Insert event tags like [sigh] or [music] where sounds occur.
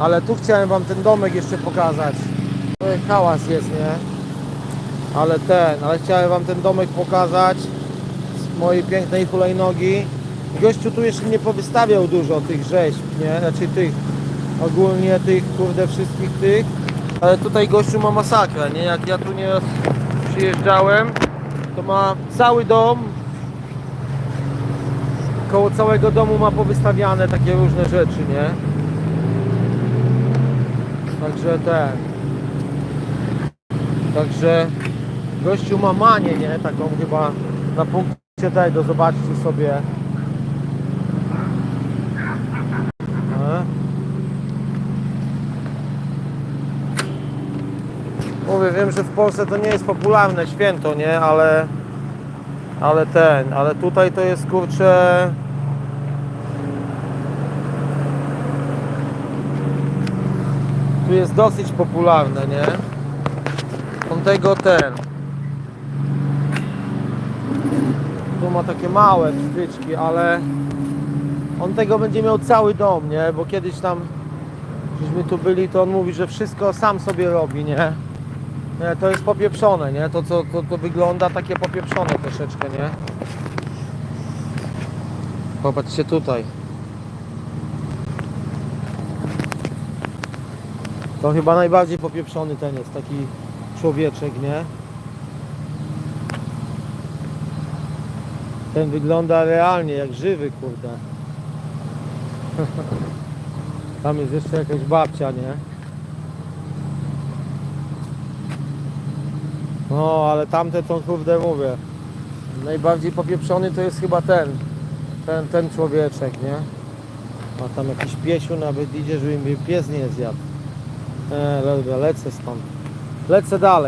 Ale tu chciałem wam ten domek jeszcze pokazać. Hałas jest, nie? Ale ten, ale chciałem wam ten domek pokazać z mojej pięknej hulajnogi. Gościu tu jeszcze nie powystawiał dużo tych rzeźb, nie? Znaczy tych, ogólnie tych, kurde, wszystkich tych. Ale tutaj gościu ma masakrę, nie? Jak ja tu nie przyjeżdżałem, to ma cały dom, koło całego domu ma powystawiane takie różne rzeczy, nie? Także ten. Także gościu ma manię, nie? Taką chyba na punkcie tego, zobaczcie sobie. E? Mówię, wiem, że w Polsce to nie jest popularne święto, nie? Ale ale ten, ale tutaj to jest kurczę tu jest dosyć popularne, nie? On tego ten tu ma takie małe pstryczki, ale on tego będzie miał cały dom, nie? Bo kiedyś tam żeśmy tu byli, to on mówi, że wszystko sam sobie robi, nie? Nie, to jest popieprzone, nie? To, co, to, to wygląda takie popieprzone troszeczkę, nie? Popatrzcie tutaj. To chyba najbardziej popieprzony ten jest, taki człowieczek, nie? Ten wygląda realnie, jak żywy, kurde. [laughs] Tam jest jeszcze jakaś babcia, nie? No, ale tamte to kurde mówię. Najbardziej popieprzony to jest chyba ten. Ten, ten człowieczek, nie? Ma tam jakiś piesiu nawet idzie, żeby mi pies nie zjadł. E, dobra, lecę stąd. Lecę dalej.